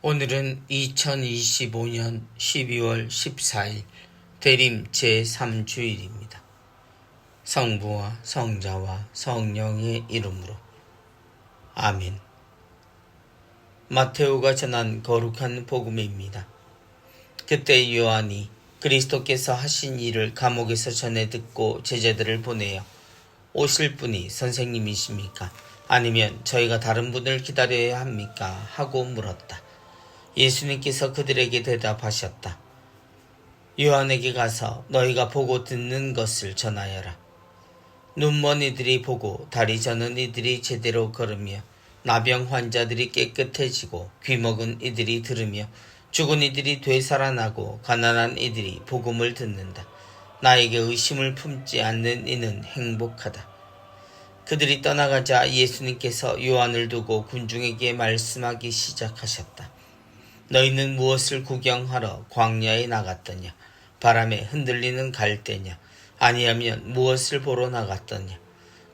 오늘은 2025년 12월 14일 대림 제3주일입니다. 성부와 성자와 성령의 이름으로 아멘. 마테오가 전한 거룩한 복음입니다. 그때 요한이 그리스도께서 하신 일을 감옥에서 전해 듣고 제자들을 보내어 오실 분이 선생님이십니까? 아니면 저희가 다른 분을 기다려야 합니까? 하고 물었다. 예수님께서 그들에게 대답하셨다. 요한에게 가서 너희가 보고 듣는 것을 전하여라. 눈먼 이들이 보고 다리 저는 이들이 제대로 걸으며 나병 환자들이 깨끗해지고 귀먹은 이들이 들으며 죽은 이들이 되살아나고 가난한 이들이 복음을 듣는다. 나에게 의심을 품지 않는 이는 행복하다. 그들이 떠나가자 예수님께서 요한을 두고 군중에게 말씀하기 시작하셨다. 너희는 무엇을 구경하러 광야에 나갔더냐? 바람에 흔들리는 갈대냐? 아니하면 무엇을 보러 나갔더냐?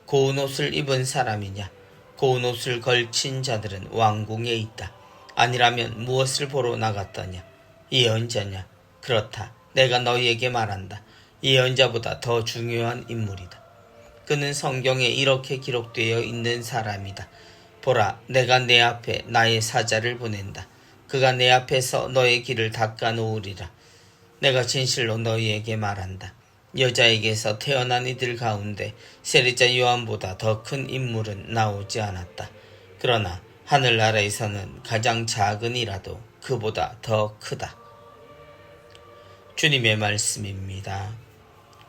고운 옷을 입은 사람이냐? 고운 옷을 걸친 자들은 왕궁에 있다. 아니라면 무엇을 보러 나갔더냐? 예언자냐? 그렇다. 내가 너희에게 말한다. 예언자보다 더 중요한 인물이다. 그는 성경에 이렇게 기록되어 있는 사람이다. 보라, 내가 내 앞에 나의 사자를 보낸다. 그가 내 앞에서 너의 길을 닦아 놓으리라. 내가 진실로 너희에게 말한다. 여자에게서 태어난 이들 가운데 세리자 요한보다 더 큰 인물은 나오지 않았다. 그러나 하늘나라에서는 가장 작은 이라도 그보다 더 크다. 주님의 말씀입니다.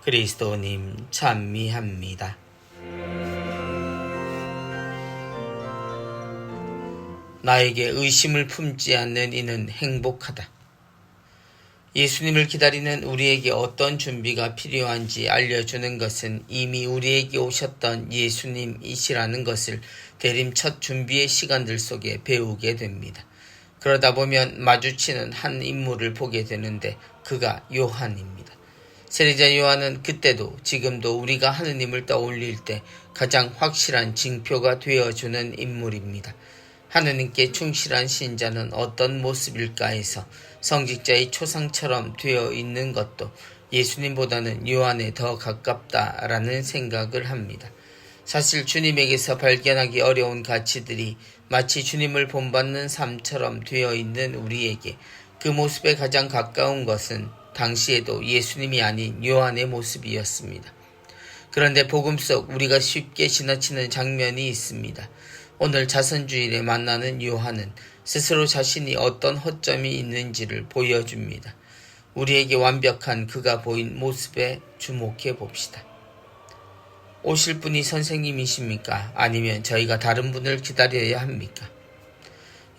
그리스도님 찬미합니다. 나에게 의심을 품지 않는 이는 행복하다. 예수님을 기다리는 우리에게 어떤 준비가 필요한지 알려주는 것은 이미 우리에게 오셨던 예수님이시라는 것을 대림 첫 준비의 시간들 속에 배우게 됩니다. 그러다 보면 마주치는 한 인물을 보게 되는데 그가 요한입니다. 세례자 요한은 그때도 지금도 우리가 하느님을 떠올릴 때 가장 확실한 징표가 되어주는 인물입니다. 하느님께 충실한 신자는 어떤 모습일까 해서 성직자의 초상처럼 되어 있는 것도 예수님보다는 요한에 더 가깝다라는 생각을 합니다. 사실 주님에게서 발견하기 어려운 가치들이 마치 주님을 본받는 삶처럼 되어 있는 우리에게 그 모습에 가장 가까운 것은 당시에도 예수님이 아닌 요한의 모습이었습니다. 그런데 복음 속 우리가 쉽게 지나치는 장면이 있습니다. 오늘 자선주일에 만나는 요한은 스스로 자신이 어떤 허점이 있는지를 보여줍니다. 우리에게 완벽한 그가 보인 모습에 주목해 봅시다. 오실 분이 선생님이십니까? 아니면 저희가 다른 분을 기다려야 합니까?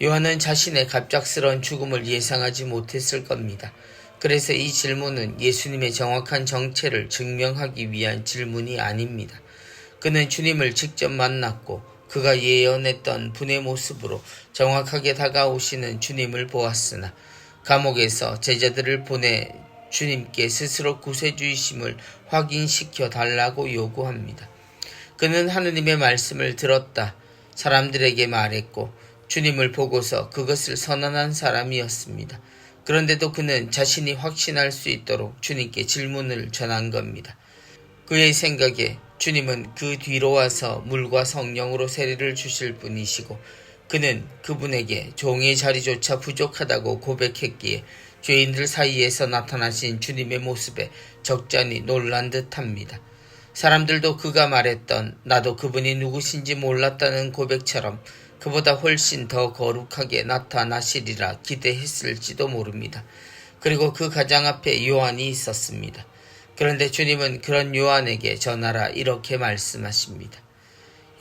요한은 자신의 갑작스러운 죽음을 예상하지 못했을 겁니다. 그래서 이 질문은 예수님의 정확한 정체를 증명하기 위한 질문이 아닙니다. 그는 주님을 직접 만났고 그가 예언했던 분의 모습으로 정확하게 다가오시는 주님을 보았으나 감옥에서 제자들을 보내 주님께 스스로 구세주이심을 확인시켜 달라고 요구합니다. 그는 하느님의 말씀을 들었다. 사람들에게 말했고 주님을 보고서 그것을 선언한 사람이었습니다. 그런데도 그는 자신이 확신할 수 있도록 주님께 질문을 전한 겁니다. 그의 생각에 주님은 그 뒤로 와서 물과 성령으로 세례를 주실 분이시고 그는 그분에게 종의 자리조차 부족하다고 고백했기에 죄인들 사이에서 나타나신 주님의 모습에 적잖이 놀란 듯 합니다. 사람들도 그가 말했던 나도 그분이 누구신지 몰랐다는 고백처럼 그보다 훨씬 더 거룩하게 나타나시리라 기대했을지도 모릅니다. 그리고 그 가장 앞에 요한이 있었습니다. 그런데 주님은 그런 요한에게 전하라 이렇게 말씀하십니다.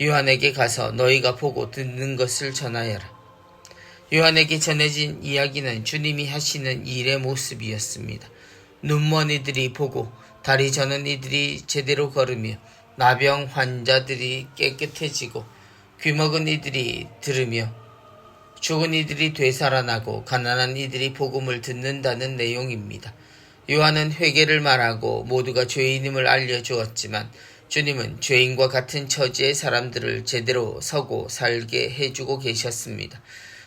요한에게 가서 너희가 보고 듣는 것을 전하여라. 요한에게 전해진 이야기는 주님이 하시는 일의 모습이었습니다. 눈먼 이들이 보고 다리 저는 이들이 제대로 걸으며 나병 환자들이 깨끗해지고 귀먹은 이들이 들으며 죽은 이들이 되살아나고 가난한 이들이 복음을 듣는다는 내용입니다. 요한은 회개를 말하고 모두가 죄인임을 알려주었지만 주님은 죄인과 같은 처지의 사람들을 제대로 서고 살게 해주고 계셨습니다.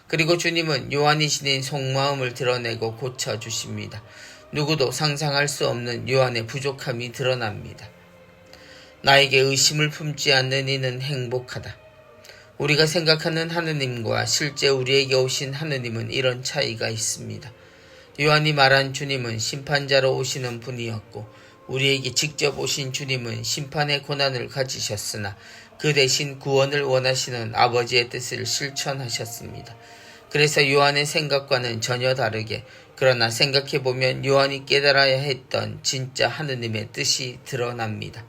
그리고 주님은 요한이 지닌 속마음을 드러내고 고쳐주십니다. 누구도 상상할 수 없는 요한의 부족함이 드러납니다. 나에게 의심을 품지 않는 이는 행복하다. 우리가 생각하는 하느님과 실제 우리에게 오신 하느님은 이런 차이가 있습니다. 요한이 말한 주님은 심판자로 오시는 분이었고 우리에게 직접 오신 주님은 심판의 고난을 가지셨으나 그 대신 구원을 원하시는 아버지의 뜻을 실천하셨습니다. 그래서 요한의 생각과는 전혀 다르게 그러나 생각해보면 요한이 깨달아야 했던 진짜 하느님의 뜻이 드러납니다.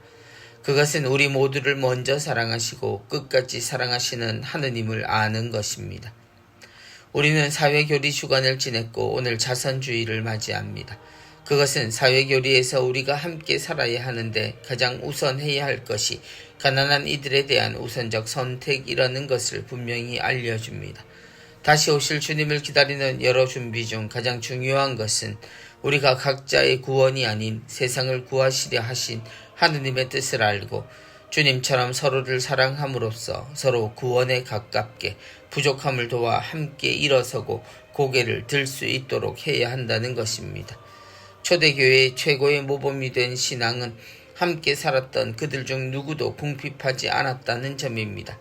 그것은 우리 모두를 먼저 사랑하시고 끝까지 사랑하시는 하느님을 아는 것입니다. 우리는 사회교리 주간을 지냈고 오늘 자선주의를 맞이합니다. 그것은 사회교리에서 우리가 함께 살아야 하는데 가장 우선해야 할 것이 가난한 이들에 대한 우선적 선택이라는 것을 분명히 알려줍니다. 다시 오실 주님을 기다리는 여러 준비 중 가장 중요한 것은 우리가 각자의 구원이 아닌 세상을 구하시려 하신 하느님의 뜻을 알고 주님처럼 서로를 사랑함으로써 서로 구원에 가깝게 부족함을 도와 함께 일어서고 고개를 들 수 있도록 해야 한다는 것입니다. 초대교회의 최고의 모범이 된 신앙은 함께 살았던 그들 중 누구도 궁핍하지 않았다는 점입니다.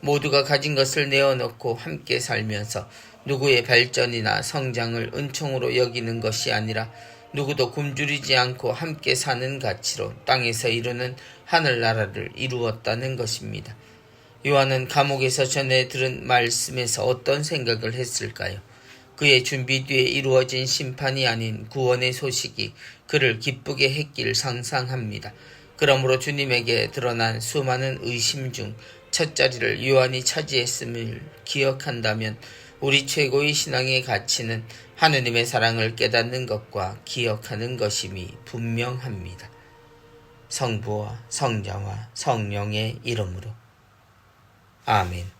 모두가 가진 것을 내어놓고 함께 살면서 누구의 발전이나 성장을 은총으로 여기는 것이 아니라 누구도 굶주리지 않고 함께 사는 가치로 땅에서 이루는 하늘나라를 이루었다는 것입니다. 요한은 감옥에서 전해 들은 말씀에서 어떤 생각을 했을까요? 그의 준비 뒤에 이루어진 심판이 아닌 구원의 소식이 그를 기쁘게 했길 상상합니다. 그러므로 주님에게 드러난 수많은 의심 중 첫 자리를 요한이 차지했음을 기억한다면 우리 최고의 신앙의 가치는 하느님의 사랑을 깨닫는 것과 기억하는 것임이 분명합니다. 성부와 성자와 성령의 이름으로 아멘.